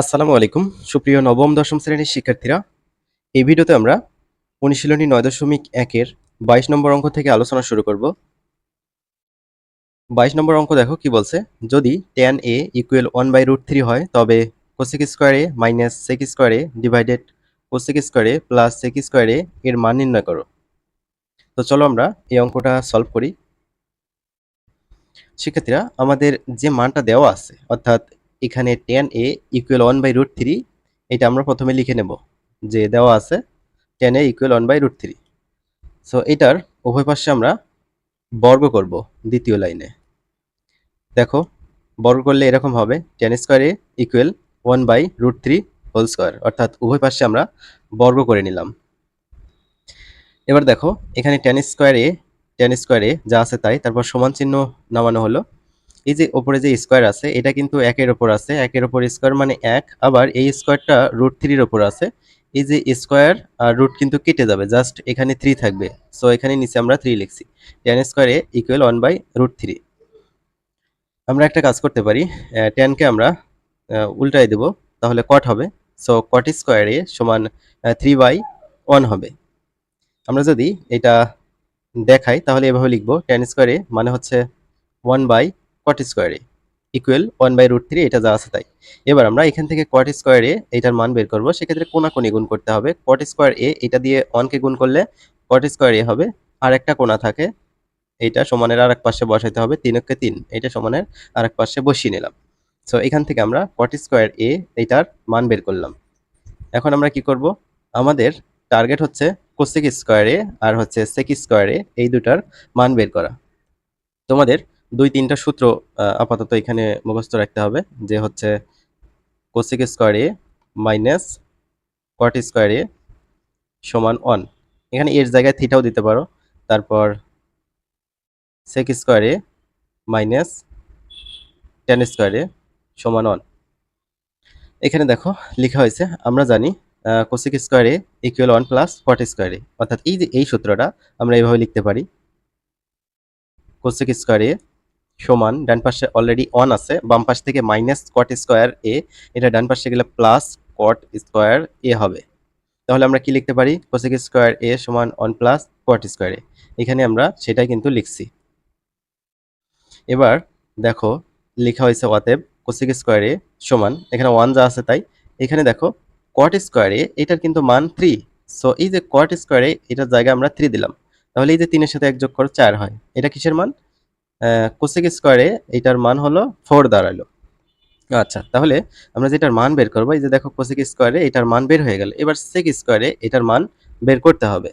আসসালামু আলাইকুম। সুপ্রিয় নবম, দশম শ্রেণির শিক্ষার্থীরা, এই ভিডিওতে আমরা অনুশীলনী নয় দশমিক একের বাইশ নম্বর অঙ্ক থেকে আলোচনা শুরু করব। বাইশ নম্বর অঙ্ক দেখো কি বলছে, যদি tan A equal one by root three হয়, তবে cosec square A minus sec square A divided cosec square A plus sec square A এর মান নির্ণয় করো। তো চলো আমরা এই অঙ্কটা সলভ করি। শিক্ষার্থীরা, আমাদের যে মানটা দেওয়া আছে, অর্থাৎ এখানে tan A equal one by root three এটা আমরা প্রথমে লিখে নেব, যে দেওয়া আছে tan A equal one by root three so এটার উভয় পাশে আমরা বর্গ করব দ্বিতীয় লাইনে। দেখো, বর্গ করলে এরকম হবে tan square A equal one by root three whole square অর্থাৎ উভয় পাশে আমরা বর্গ করে নিলাম। এবার দেখো, এখানে টেন স্কোয়ারে টেন স্কোয়ারে যা আছে তাই, তারপর সমান চিহ্ন নামানো হলো। এই যে ওপরে যে স্কোয়ার আছে, এটা কিন্তু একের ওপর আছে। একের ওপর স্কোয়ার মানে এক, আবার এই স্কোয়ারটা রুট থ্রির ওপর আছে। এই যে স্কোয়ার আর রুট কিন্তু কেটে যাবে জাস্ট এখানে থ্রি থাকবে। সো এখানে নিচে আমরা থ্রি লিখছি। Tan square A equal one by root three আমরা একটা কাজ করতে পারি টেনকে আমরা উল্টাই দেব, তাহলে কট হবে। সো কট স্কোয়ারে সমান থ্রি বাই ওয়ান হবে। আমরা যদি এটা দেখাই, তাহলে এভাবে লিখব টেন স্কোয়ারে মানে হচ্ছে one by cot square A equal one by root three এটা যা আছে তাই। এবার আমরা এখান থেকে কট স্কোয়ারে এটার মান বের করব, সেক্ষেত্রে কোনাকুনি গুণ করতে হবে। কট স্কোয়ার এ এটা দিয়ে ওয়ানকে গুণ করলে কট স্কোয়ার এ হবে আর একটা কোনা থাকে, এইটা সমানের আর এক পাশে বসাইতে হবে তিনকে তিন এটা সমানের আর এক পাশে বসিয়ে নিলাম। সো এখান থেকে আমরা কট স্কোয়ার এ এইটার মান বের করলাম। এখন আমরা কি করব? আমাদের টার্গেট হচ্ছে কোসেক স্কোয়ারে আর হচ্ছে সেক স্কোয়ারে এই দুটার মান বের করা। তোমাদের দুই তিনটা সূত্র আপাতত এখানে মুখস্থ রাখতে হবে যে হচ্ছে কোসেক স্কোয়ারে মাইনাস কট স্কোয়ারে সমান ওয়ান এখানে এর জায়গায় থিটাও দিতে পারো। তারপর সেক স্কোয়ারে মাইনাস টেন স্কোয়ারে সমান ওয়ান এখানে দেখো লেখা হয়েছে, আমরা জানি কোসেক স্কোয়ারে ইকুয়াল ওয়ান প্লাস কট স্কোয়ারে অর্থাৎ এই যে এই সূত্রটা আমরা এইভাবে লিখতে পারি। কোসেক স্কোয়ারে সমান, ডান পাশে অলরেডি ওয়ান আছে, বাম পাশ থেকে মাইনাস কট স্কোয়ার এ এটা ডান পাশে গেলে প্লাস কট স্কোয়ার এ হবে। তাহলে আমরা কি লিখতে পারি? কোসেক স্কোয়ার এ সমান one plus cot square A এখানে আমরা সেটাই কিন্তু লিখছি। এবার দেখো, লেখা হয়েছে অতএব কোসেক স্কোয়ারে সমান, এখানে ওয়ান যা আছে তাই। এখানে দেখো কট স্কোয়ারে এটার কিন্তু মান থ্রি সো এই যে কট স্কোয়ারে এটার জায়গায় আমরা থ্রি দিলাম। তাহলে এই যে তিনের সাথে এক যোগ করো, চার হয়। এটা কিসের মান? কোসেক স্কোয়ারে এটার মান হলো ফোর দাঁড়াল। আচ্ছা তাহলে আমরা যেটার মান বের করব, এই যে দেখো কোসেক স্কোয়ারে এটার মান বের হয়ে গেল, এবার সেক স্কোয়ারে এটার মান বের করতে হবে।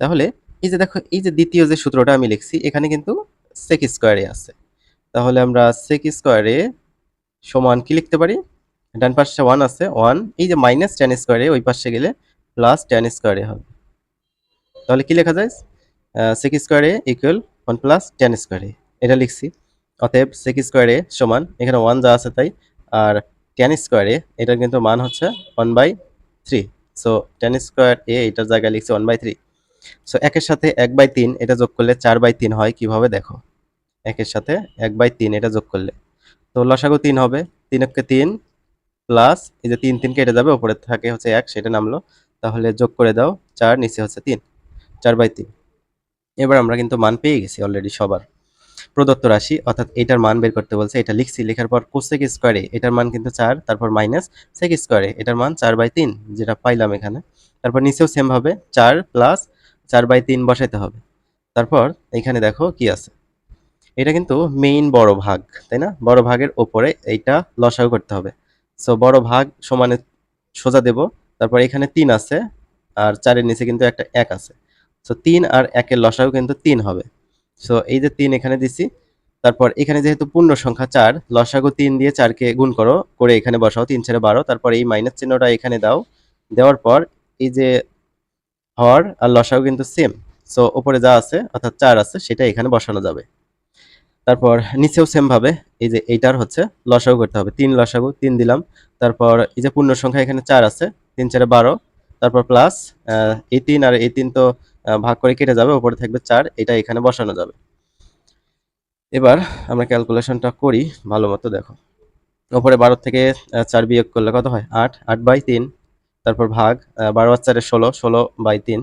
তাহলে এই যে দেখো, এই যে দ্বিতীয় যে সূত্রটা আমি লিখছি, এখানে কিন্তু সেক স্কোয়ারে আছে। তাহলে আমরা সেক স্কোয়ারে সমান কি লিখতে পারি? ডান পাশে ওয়ান আছে ওয়ান এই যে মাইনাস টেন স্কোয়ারে ওই পাশে গেলে প্লাস টেন স্কোয়ারে হবে। তাহলে কি লেখা যায়? সেক স্কোয়ারে ইকুয়াল ওয়ান প্লাস টেন স্কোয়ারে এটা লিখছি। অতএব সেক স্কোয়ারে সমান, এখানে ওয়ান যা আছে তাই। আর টেন স্কোয়ারে এটার কিন্তু মান হচ্ছে one by three so tan square A এটার জায়গায় লিখছি ওয়ান বাই থ্রি সো একের সাথে এক বাই তিন, এটা যোগ করলে চার বাই তিন হয়, কীভাবে দেখো? একের সাথে এক বাই তিন, এটা যোগ করলে। তো লসাগু তিন হবে। তিন তিনকে তিন প্লাস এই যে তিন তিন কেটে যাবে, ওপরে থাকে হচ্ছে এক, সেটা নামলো। তাহলে যোগ করে দাও, চার, নিচে হচ্ছে তিন। চার বাই তিন। এবার আমরা কিন্তু মান পেয়ে গেছি অলরেডি সবার। প্রদত্ত রাশি, অর্থাৎ এটার মান বের করতে বলছে, এটা লিখছি, লেখার পর কোসেক স্কোয়ারে এটার মান কিন্তু চার, তারপর মাইনাস সেক স্কোয়ারে এটার মান চার বাই তিন, যেটা পাইলাম এখানে। তারপর নিচেও সেম হবে, চার প্লাস চার বাই তিন বসাইতে হবে। তারপর এখানে দেখো কি আছে। এটা কিন্তু মেইন বড় ভাগ, তাই না? বড় ভাগের ওপরে এইটা লসাগু করতে হবে। সো বড় ভাগ সমানে সোজা দেব, তারপর এখানে তিন আছে, আর চারের নিচে কিন্তু একটা এক আছে। সো তিন আর একের লসাগু কিন্তু তিন হবে। সো এই যে তিন এখানে দিছি। তারপর এখানে যেহেতু পূর্ণ সংখ্যা চার, লসাগু তিন দিয়ে চারকে গুণ করো, করে এখানে বসাও, তিন ছেড়ে বারো। তারপর এই মাইনাস চিহ্নটা এখানে দাও। দেওয়ার পর এই যে হর আর লসাগু কিন্তু সেম সো ওপরে যা আছে, অর্থাৎ চার আছে, সেটা এখানে বসানো যাবে। তারপর নিচেও সেম ভাবে, এই যে এইটার হচ্ছে, লসাগু করতে হবে। তিন লসাগু, তিন দিলাম। তারপর এই যে পূর্ণ সংখ্যা এখানে চার আছে, তিন চারে বারো। তারপর প্লাস এই তিন আর এই তিন তো ভাগ করে কেটে যাবে, উপরে থাকবে চার, এটা এখানে বসানো যাবে। এবার আমরা ক্যালকুলেশনটা করি, ভালো মতো দেখো। ওপরে বারো থেকে চার বিয়োগ করলে কত হয়? আট আট বাই তিন, তারপর ভাগ বারো আর চারে ষোলো ষোলো বাই তিন,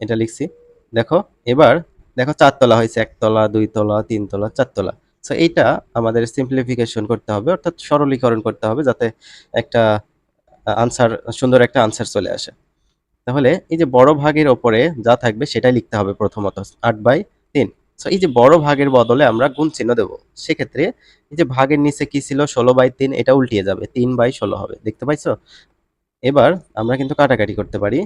এটা লিখছি। দেখো, এবার দেখো চারতলা হয়েছে, একতলা দুই তলা তিন তলা চারতলা। সো এইটা আমাদের সিম্পলিফিকেশন করতে হবে, অর্থাৎ সরলীকরণ করতে হবে, যাতে একটা আনসার সুন্দর একটা আনসার চলে আসে। তাহলে এই যে বড় ভাগের ওপরে যা থাকবে সেটাই লিখতে হবে প্রথমত, আট বাই তিন। সো এই যে বড় ভাগের বদলে আমরা গুণ চিহ্ন দেবো। সেক্ষেত্রে এই যে ভাগের নিচে কি ছিল? ষোলো বাই তিন, এটা উল্টিয়ে যাবে। তিন বাই ষোলো হবে। দেখতে পাইছো? এবার আমরা কিন্তু কাটাকাটি করতে পারি।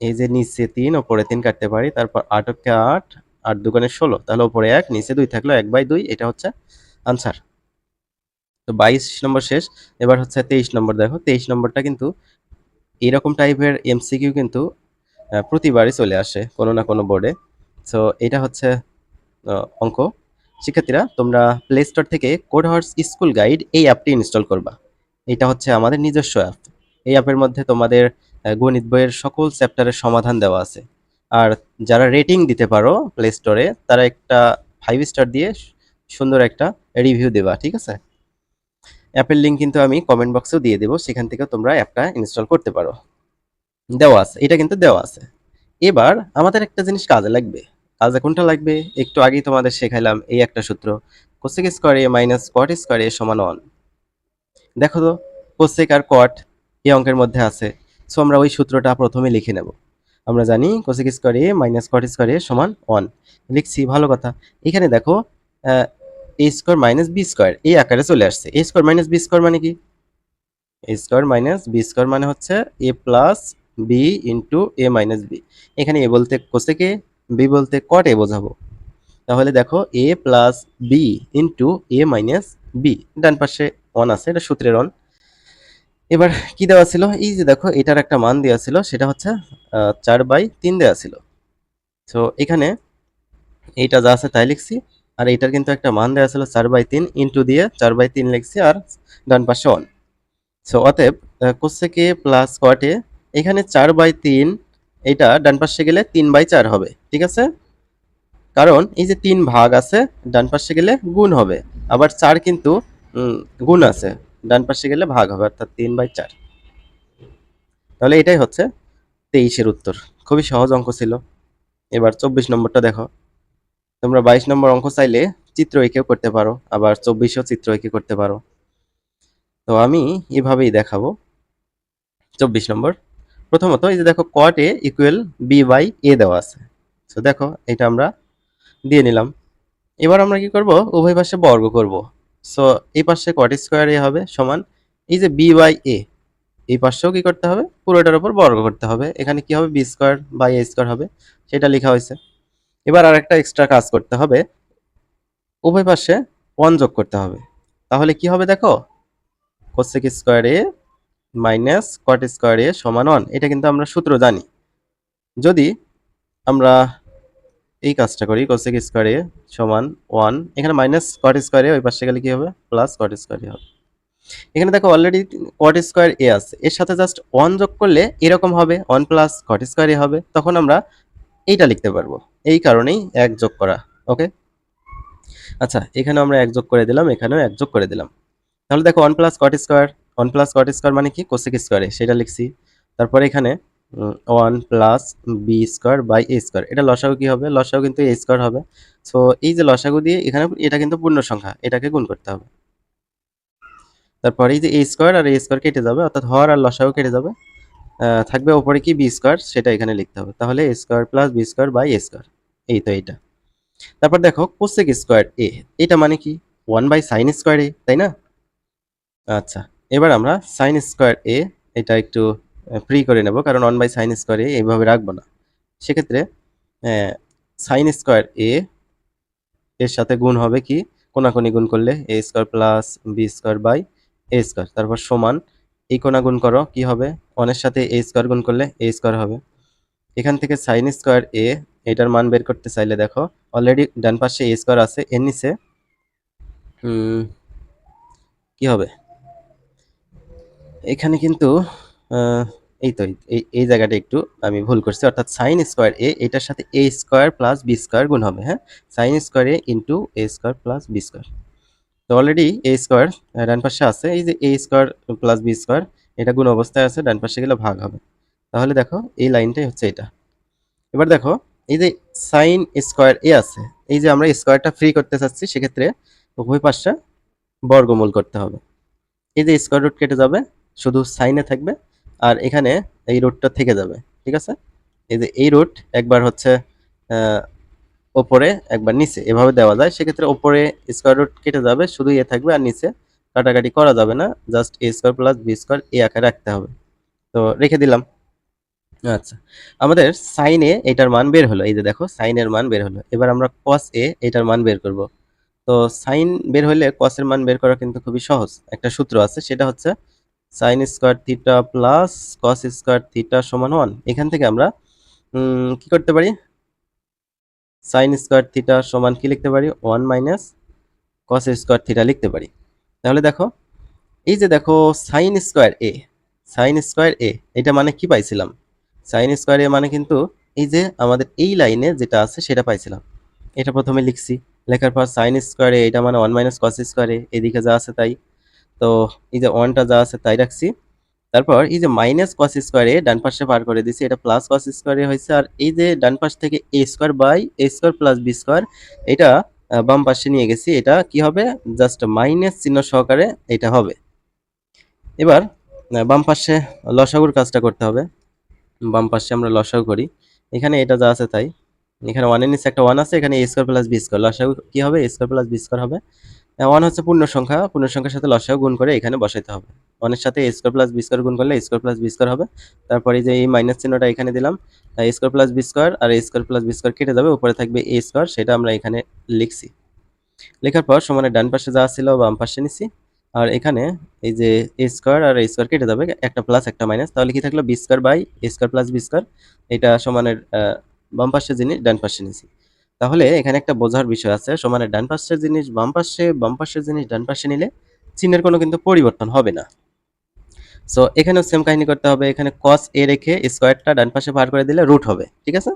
এই যে নিচে তিন, ওপরে তিন কাটতে পারি। তারপর আটকে আট আট দুগুণে ষোলো। তাহলে ওপরে এক, নিচে দুই থাকল এক বাই দুই, এটা হচ্ছে আনসার তো বাইশ নম্বর শেষ। এবার হচ্ছে তেইশ নম্বর দেখো। তেইশ নম্বরটা কিন্তু এরকম টাইপের এমসিকিউ কিন্তু প্রতিবারই চলে আসে কোনো না কোনো বোর্ডে সো এটা হচ্ছে অঙ্ক। শিক্ষার্থীরা, তোমরা প্লে স্টোর থেকে কোড হর্স স্কুল গাইড এই অ্যাপটি ইনস্টল করবা। এটা হচ্ছে আমাদের নিজস্ব অ্যাপ এই অ্যাপের মধ্যে তোমাদের গণিত বইয়ের সকল চ্যাপ্টারের সমাধান দেওয়া আছে। আর যারা রেটিং দিতে পারো প্লে স্টোরে তারা একটা ফাইভ স্টার দিয়ে সুন্দর একটা রিভিউ দেবা, ঠিক আছে? অ্যাপের লিঙ্ক কিন্তু আমি কমেন্ট বক্সেও দিয়ে দেবো। সেখান থেকে তোমরা অ্যাপটা ইনস্টল করতে পারো। দেওয়া আছে। এটা কিন্তু দেওয়া আছে। এবার আমাদের একটা জিনিস কাজে লাগবে। কাজে কোনটা লাগবে? একটু আগেই তোমাদের শেখাইলাম এই একটা সূত্র। Cosec square minus cot square সমান ওয়ান দেখো তো কোসেক আর কট এই অঙ্কের মধ্যে আছে। সো আমরা ওই সূত্রটা প্রথমে লিখে নেব। আমরা জানি cosec square minus cot square সমান ওয়ান লিখছি, ভালো কথা। এখানে দেখো A square minus B square এই আকারে চলে আসছে। A square minus B square মানে কি? A square minus B square মানে হচ্ছে A plus B into A minus B এখানে এ বলতে কোসেকে বি বলতে কট এ বোঝাবো। তাহলে দেখো A plus B into A minus B ডান পাশে ওয়ান আছে, এটা সূত্রের অন এবার কি দেওয়া ছিল? এই যে দেখো, এটার একটা মান দেওয়া ছিল, সেটা হচ্ছে চার বাই তিন দেওয়া ছিল। তো এখানে এইটা যা আছে তাই লিখছি। আর এটার কিন্তু একটা মান দেওয়া ছিল চার বাই তিন ইন্টু দিয়ে চার বাই তিন লিখছি আর ডান পাশে অন সো অতএব কোসেকে প্লাস কটে এখানে চার বাই তিন, এটা ডান পাশে গেলে তিন বাই চার হবে, ঠিক আছে? কারণ এই যে তিন ভাগ আছে, ডান পাশে গেলে গুণ হবে, আবার চার কিন্তু গুণ আছে, ডান পাশে গেলে ভাগ হবে, অর্থাৎ তিন বাই চার। তাহলে এটাই হচ্ছে তেইশের উত্তর, খুবই সহজ অঙ্ক ছিল। এবার চব্বিশ নম্বরটা দেখো। তোমরা বাইশ নম্বর অঙ্ক চাইলে চিত্র এঁকেও করতে পারো, আবার চব্বিশও চিত্র এঁকে করতে পারো। তো আমি এভাবেই দেখাবো। চব্বিশ নম্বর। প্রথমত এই যে দেখো cot A equal B by A দেওয়া আছে। তো দেখো, এটা আমরা দিয়ে নিলাম। এবার আমরা কি করব? উভয় পাশে বর্গ করব। সো এই পাশে কট স্কোয়ার এ হবে সমান এই যে বি বাই এ এই পাশেও কি করতে হবে? পুরোটার উপর বর্গ করতে হবে। এখানে কি হবে? B square by A square হবে। সেটা লেখা হয়েছে। এবার আর একটা এক্সট্রা কাজ করতে হবে। উভয় পাশে ওয়ান যোগ করতে হবে। তাহলে কি হবে দেখো? Cosec square A minus cot square A সমান ওয়ান এটা কিন্তু আমরা সূত্র জানি। যদি আমরা এই কাজটা করি কোসেক স্কোয়ার এ সমান ওয়ান এখানে মাইনাস কট স্কোয়ার এ ওই পাশে গেলে কি হবে? প্লাস কট স্কোয়ার এ হবে। এখানে দেখো অলরেডি কট স্কোয়ার এ আছে। এর সাথে জাস্ট ওয়ান যোগ করলে এরকম হবে। One plus cot square A হবে। তখন আমরা এইটা লিখতে পারব। এই কারণেই এক যোগ করা ওকে আচ্ছা এখানে আমরা এক যোগ করে দিলাম, এখানেও এক যোগ করে দিলাম। তাহলে দেখো one plus cot square one plus cot square মানে কি? কোসেক স্কোয়ারে সেটা লিখছি। তারপরে এখানে one plus B square by A square এটা লসাগু কি হবে? লসাগু কিন্তু এ স্কোয়ার হবে। সো এই যে লসাগু দিয়ে এখানে এটা কিন্তু পূর্ণ সংখ্যা, এটাকে গুণ করতে হবে। তারপরে এই যে A square R A square কেটে যাবে, অর্থাৎ হর আর লসাগু কেটে যাবে। থাকবে ওপরে কি বি স্কোয়ার সেটা এখানে লিখতে হবে। তাহলে A square plus B square by A square এই তো এইটা। তারপর দেখো কোসেক স্কোয়ার এ এটা মানে কি? One by sine square A তাই না? আচ্ছা এবার আমরা সাইন স্কোয়ার এ এটা একটু ফ্রি করে নেব, কারণ one by sine square A এইভাবে রাখব না। সেক্ষেত্রে সাইন স্কোয়ার এ এর সাথে গুণ হবে কি? কোনাকুনি গুণ করলে A square plus B square by A square তারপর সমান এই কোনা গুণ করো, কি হবে? ওয়ানের সাথে এ স্কোয়ার গুণ করলে এ স্কোয়ার হবে। এখান থেকে সাইন স্কোয়ার এ এটার মান বের করতে চাইলে দেখো অলরেডি ডান পাশে এ স্কোয়ার আছে, এর নিচে কি হবে? এখানে কিন্তু এই তো, এই এই জায়গাটা একটু আমি ভুল করছি, অর্থাৎ সাইন স্কোয়ার এ এটার সাথে A square plus B square গুণ হবে হ্যাঁ? Sine square A into A square plus B square তো অলরেডি এ স্কোয়ার ডান পাশে আছে, এই যে A square plus B square এটা গুণ অবস্থায় আছে, ডান পাশে গেলে ভাগ হবে। তাহলে দেখো, এই লাইনটাই হচ্ছে এটা। এবার দেখো, এই যে সাইন স্কোয়ার এ আছে, এই যে আমরা স্কোয়ারটা ফ্রি করতে চাচ্ছি, সেক্ষেত্রে উভয় পাশটা বর্গমূল করতে হবে। এই যে স্কোয়ার রুট কেটে যাবে, শুধু সাইনে থাকবে, আর এখানে এই রুটটা থেকে যাবে, ঠিক আছে? এই যে এই রুট একবার হচ্ছে ওপরে একবার নিচে, এভাবে দেওয়া যায়। সেক্ষেত্রে ওপরে স্কোয়ার রুট কেটে যাবে, শুধু এ থাকবে আর নিচে কাটাকাটি করা যাবে না just A square plus B square এ আকারে রাখতে হবে। তো রেখে দিলাম। আচ্ছা আমাদের সাইন এ এটার মান বের হলো, এই যে দেখো সাইনের মান বের হলো। এবার আমরা কস এ এটার মান বের করব। তো সাইন বের হলে কসের মান বের করা কিন্তু খুবই সহজ। একটা সূত্র আছে, সেটা হচ্ছে sine square theta plus cos square theta সমান ওয়ান এখান থেকে আমরা কি করতে পারি? সাইন স্কোয়ার থিটা সমান কি লিখতে পারি? One minus cos square theta লিখতে পারি। তাহলে দেখো, এই যে দেখো sine square A sine square A এটা মানে কি পাইছিলাম? সাইন স্কোয়ার এ মানে কিন্তু এই যে আমাদের এই লাইনে যেটা আছে সেটা পাইছিলাম। এটা প্রথমে লিখছি। লেখার পর সাইন স্কোয়ার এ এটা মানে one minus cos square A এদিকে যা আছে তাই। তো এই যে ওয়ানটা যা আছে তাই রাখছি। তারপর এই যে মাইনাস কস স্কোয়ারে ডান পাশে পার করে দিছি এটা প্লাস কস স্কোয়ারে হয়েছে, আর এই যে ডান পাশ থেকে A square by A square plus B square এটা বাম পাশে নিয়ে গেছি, এটা কি হবে? জাস্ট মাইনাস চিহ্ন সহকারে এটা হবে। এবার বাম পাশে লসাগুর কাজটা করতে হবে। বাম পাশে আমরা লসাগু করি। এখানে এটা যা আছে তাই। এখানে ওয়ানের নিচে একটা ওয়ান আছে, এখানে A square plus B square লসাগু কি হবে? A square plus B square হবে। ওয়ান হচ্ছে পূর্ণ সংখ্যা পূর্ণ সংখ্যার সাথে লসাগু গুণ করে এখানে বসাইতে হবে। ওয়ানের সাথে স্কোয়ার প্লাস বি স্কোয়ার গুণ করলে স্কোয়ার প্লাস বি স্কোয়ার হবে। তারপরে যে এই মাইনাস চিহ্নটা এখানে দিলাম স্কোয়ার প্লাস বি স্কোয়ার আর স্কোয়ার প্লাস বি স্কোয়ার কেটে যাবে, উপরে থাকবে এ স্কোয়ার সেটা আমরা এখানে লিখছি। লেখার পর সমানের ডান পাশে যা ছিল, বাম পাশে নিছি। আর এখানে এই যে এ স্কোয়ার আর স্কোয়ার কেটে যাবে, একটা প্লাস একটা মাইনাস তাহলে কি থাকল? B square by square plus B square এটা সমানের বাম পাশের জিনিস ডান পাশে নিছি। তাহলে এখানে একটা বোঝার বিষয় আছে। সমানের ডান পাশের জিনিস, বাম পাশে, বাম পাশের জিনিস, ডান পাশে নিলে চিহ্নের কোনো কিন্তু পরিবর্তন হবে না। সো এখানেও সেম কাহিনী করতে হবে। এখানে কস এ রেখে স্কোয়ারটা ডান পাশে পার করে দিলে রুট হবে, ঠিক আছে?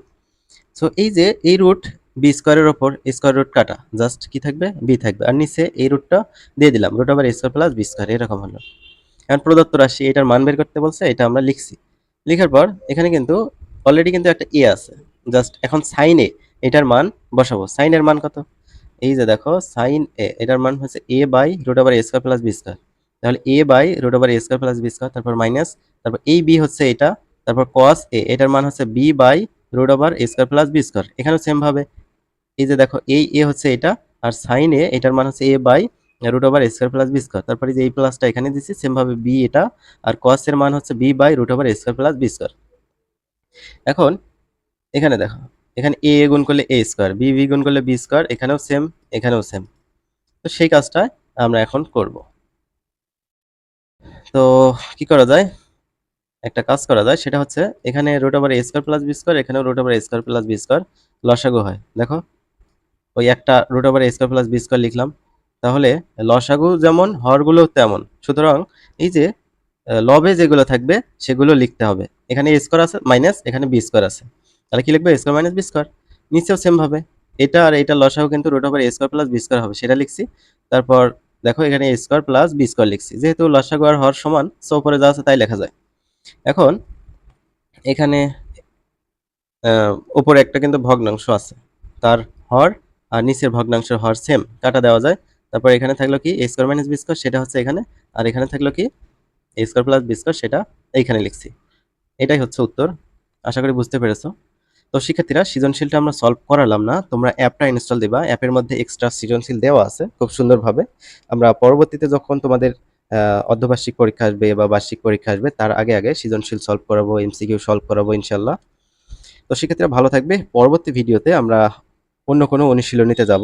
সো এই যে এই রুট বি স্কোয়ারের ওপর স্কোয়ার রুট কাটা জাস্ট কি থাকবে? বি থাকবে। আর নিচে এই রুটটা দিয়ে দিলাম রুট আবার স্কোয়ার প্লাস বি স্কোয়ার এরকম হলো। এখন প্রদত্ত রাশি, এটার মান বের করতে বলছে, এটা আমরা লিখছি। লেখার পর এখানে কিন্তু অলরেডি কিন্তু একটা এ আছে। জাস্ট এখন সাইন এ এটার মান বসাবো। সাইনের মান কত? এই যে দেখো সাইন এ এটার মান হচ্ছে এ বাই রুট আবার স্কোয়ার প্লাস বি স্কোয়ার তাহলে A by root over square plus B square তারপর মাইনাস তারপর এই বি হচ্ছে এটা, তারপর কস এ এটার মান হচ্ছে B by root over square plus B square এখানেও সেম ভাবে। এই যে দেখো, এই এ হচ্ছে এটা, আর সাইন এ এটার মান হচ্ছে A by root over square plus B square তারপরে যে এই প্লাসটা এখানে দিচ্ছি সেম ভাবে বি এটা, আর কস এর মান হচ্ছে B by root over square plus B square এখন, এখানে দেখো, এখানে এ গুণ করলে এ স্কোয়ার বি বি গুণ করলে বি স্কোয়ার এখানেও সেম এখানেও সেম তো সেই কাজটা আমরা এখন করব। তো কি করা যায়? একটা কাজ করা যায়, সেটা হচ্ছে এখানে root over A square plus B square এখানেও root over A square plus B square লসাগু হয়। দেখো, ওই একটা root over A square plus B square লিখলাম। তাহলে লসাগু যেমন, হরগুলো তেমন। সুতরাং এই যে লবে যেগুলো থাকবে, সেগুলো লিখতে হবে। এখানে এ স্কোয়ার আছে মাইনাস এখানে বি স্কোয়ার আছে। তাহলে কি লিখবে? স্কোয়ার মাইনাস বি স্কোয়ার নিচেও সেম ভাবে। এটা আর এটা লসাগু কিন্তু root over A square plus B square হবে, সেটা লিখছি। তারপর দেখো এখানে A square plus B square লিখছি। যেহেতু লসাগু হর সমান সো উপরে যা আছে তাই লেখা যায়। এখন এখানে উপরে একটা কিন্তু ভগ্নাংশ আছে। তার হর আর নিচের ভগ্নাংশের হর সেম কাটা দেওয়া যায়। তারপর এখানে থাকল কি? A square minus B square সেটা হচ্ছে এখানে। আর এখানে থাকল কি? A square plus B square সেটা এইখানে লিখছি। এটাই হচ্ছে উত্তর। আশা করি বুঝতে পেরেছ। তো শিক্ষার্থীরা, সৃজনশীলটা আমরা সলভ করালাম না। তোমরা অ্যাপটা ইনস্টল দেবা। অ্যাপের মধ্যে এক্সট্রা সৃজনশীল দেওয়া আছে, খুব সুন্দরভাবে। আমরা পরবর্তীতে যখন তোমাদের অর্ধবার্ষিক পরীক্ষা আসবে বা বার্ষিক পরীক্ষা আসবে, তার আগে আগে সৃজনশীল সলভ করাবো এমসিকিউ সলভ করাবো ইনশাল্লাহ তো শিক্ষার্থীরা ভালো থাকবে। পরবর্তী ভিডিওতে আমরা অন্য কোনো অনুশীলনীতে যাব।